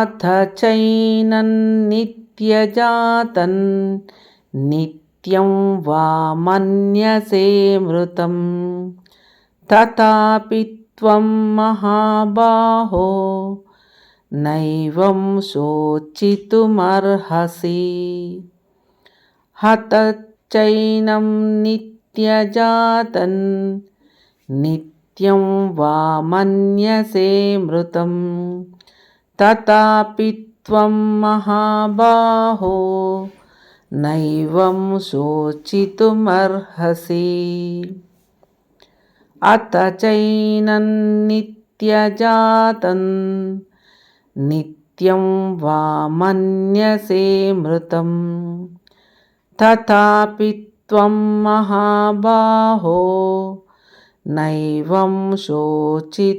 అథ చైనన్నిత్యజాతన్ నిత్యం వా మన్యసే మృతం. తథాపి త్వం మహాబాహో నైవం శోచితుమర్హసి. హతచ్చైనం నిత్యజాతన్ నిత్యం వా మన్యసే మృతం. तथापि त्वं महाबाहो, नैवं शोचितुमर्हसि। अथ चैनन्नित्यजातन् नित्यं वा मन्यसे मृतं तथापि त्वं महाबाहो, नैवं शोचितुमर्हसि।